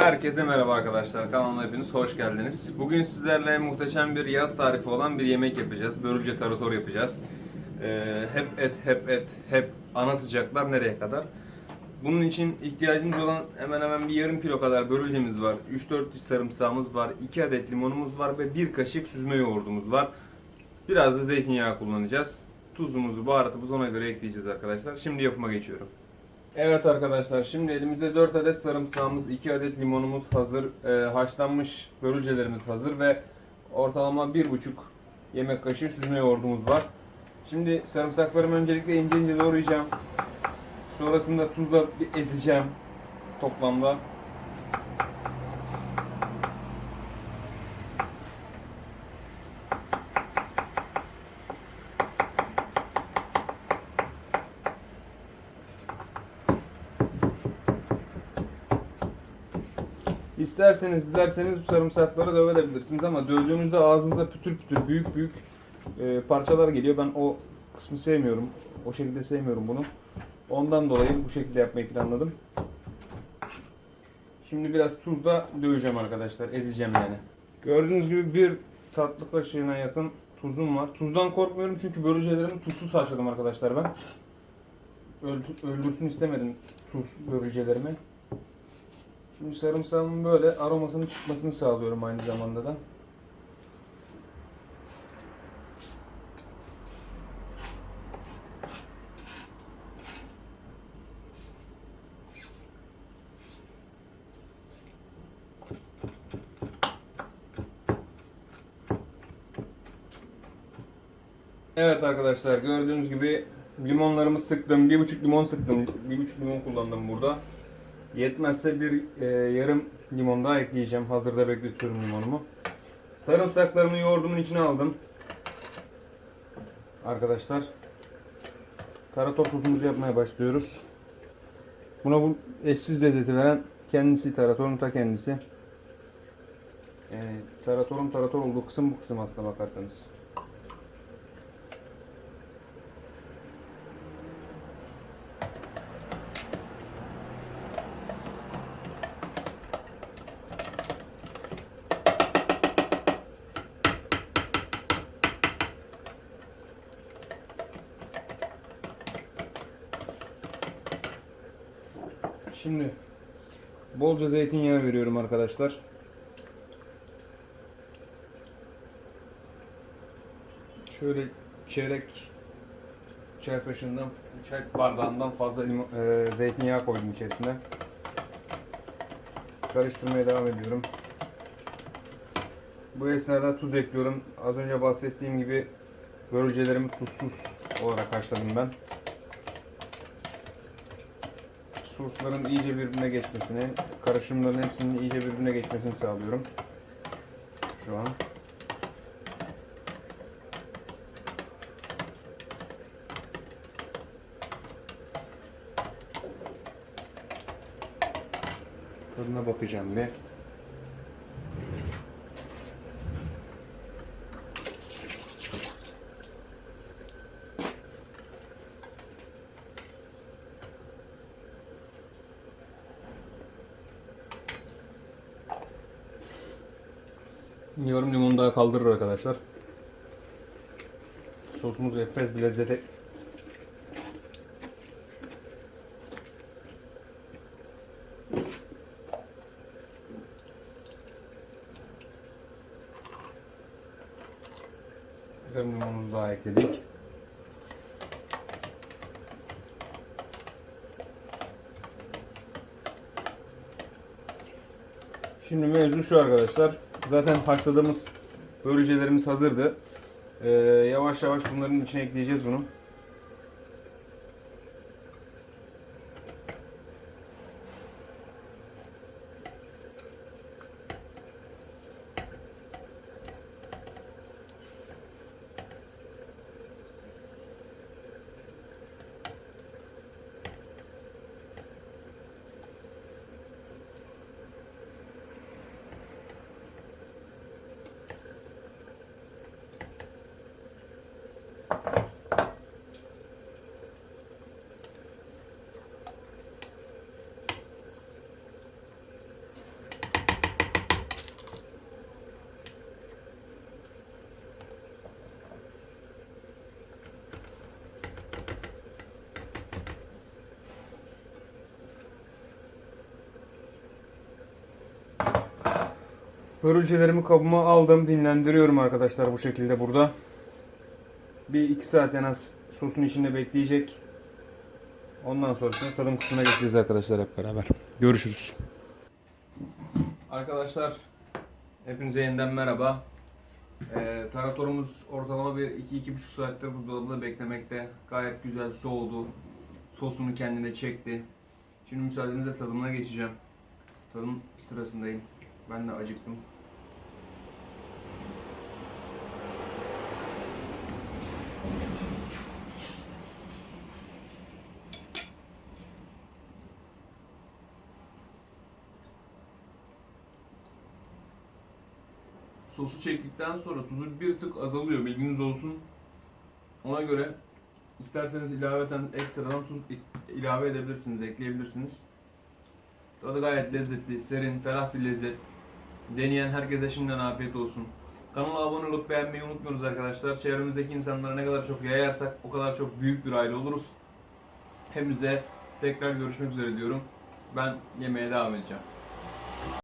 Herkese merhaba arkadaşlar. Kanalıma hepiniz hoş geldiniz. Bugün sizlerle muhteşem bir yaz tarifi olan bir yemek yapacağız. Börülce tarator yapacağız. Ee, hep et, hep et, hep ana sıcaklar nereye kadar? Bunun için ihtiyacımız olan hemen hemen bir yarım kilo kadar börülcemiz var. 3-4 diş sarımsağımız var. 2 adet limonumuz var ve 1 kaşık süzme yoğurdumuz var. Biraz da zeytinyağı kullanacağız. Tuzumuzu, baharatımızı ona göre ekleyeceğiz arkadaşlar. Şimdi yapıma geçiyorum. Evet arkadaşlar şimdi elimizde 4 adet sarımsağımız, 2 adet limonumuz hazır, e, haşlanmış börülcelerimiz hazır ve ortalama 1,5 yemek kaşığı süzme yoğurdumuz var. Şimdi sarımsaklarımı öncelikle ince ince doğrayacağım. Sonrasında tuzla bir ezeceğim toplamda. İsterseniz dilerseniz bu sarımsakları dövebilirsiniz ama dövdüğünüzde ağzınıza pütür pütür büyük büyük e, parçalar geliyor. Ben o kısmı sevmiyorum. O şekilde sevmiyorum bunu. Ondan dolayı bu şekilde yapmayı planladım. Şimdi biraz tuzla döveceğim arkadaşlar. Ezeceğim yani. Gördüğünüz gibi bir tatlı kaşığına yakın tuzum var. Tuzdan korkmuyorum çünkü börülcelerimi tuzsuz haşladım arkadaşlar ben. Öldü- öldürsün istemedim tuz börülcelerimi. Şimdi sarımsağımın böyle aromasının çıkmasını sağlıyorum aynı zamanda da. Evet arkadaşlar gördüğünüz gibi limonlarımı sıktım. Bir buçuk limon sıktım. Bir buçuk limon kullandım burada. Yetmezse bir e, yarım limon daha ekleyeceğim. Hazırda bekletiyorum limonumu. Sarımsaklarımı yoğurdumun içine aldım. Arkadaşlar. Tarator sosumuzu yapmaya başlıyoruz. Buna bu eşsiz lezzeti veren kendisi taratorun ta kendisi. E, taratorun tarator olduğu kısım bu kısım aslına bakarsanız. Şimdi bolca zeytinyağı veriyorum arkadaşlar. Şöyle çeyrek çay kaşığından, çay bardağından fazla limon, e, zeytinyağı koydum içerisine. Karıştırmaya devam ediyorum. Bu esnada tuz ekliyorum. Az önce bahsettiğim gibi börülcelerimi tuzsuz olarak haşladım ben. Sosların iyice birbirine geçmesini, karışımların hepsinin iyice birbirine geçmesini sağlıyorum. Şu an. Tadına bakacağım bir. Yarım limonu daha kaldırır arkadaşlar. Sosumuz enfes bir lezzete Yarım limonumuzu daha ekledik. Şimdi mevzu şu arkadaşlar. Zaten haşladığımız börülcelerimiz hazırdı. Ee, yavaş yavaş bunların içine ekleyeceğiz bunu. Börülcelerimi kabıma aldım. Dinlendiriyorum arkadaşlar bu şekilde burada. Bir iki saat en az sosun içinde bekleyecek. Ondan sonrasında tadım kısmına geçeceğiz arkadaşlar hep beraber. Görüşürüz. Arkadaşlar hepinize yeniden merhaba. Ee, taratorumuz ortalama bir 2-2,5 saattir buzdolabında beklemekte. Gayet güzel soğudu. Sosunu kendine çekti. Şimdi müsaadenizle tadımına geçeceğim. Tadım sırasındayım. Ben de acıktım. Sosu çektikten sonra tuzu bir tık azalıyor bilginiz olsun. Ona göre isterseniz ilaveten ekstradan tuz ilave edebilirsiniz, ekleyebilirsiniz. Tadı gayet lezzetli, serin, ferah bir lezzet. Deneyen herkese şimdiden afiyet olsun. Kanala abone olup beğenmeyi unutmuyoruz arkadaşlar. Çevremizdeki insanlara ne kadar çok yayarsak o kadar çok büyük bir aile oluruz. Hepinize tekrar görüşmek üzere diyorum. Ben yemeğe devam edeceğim.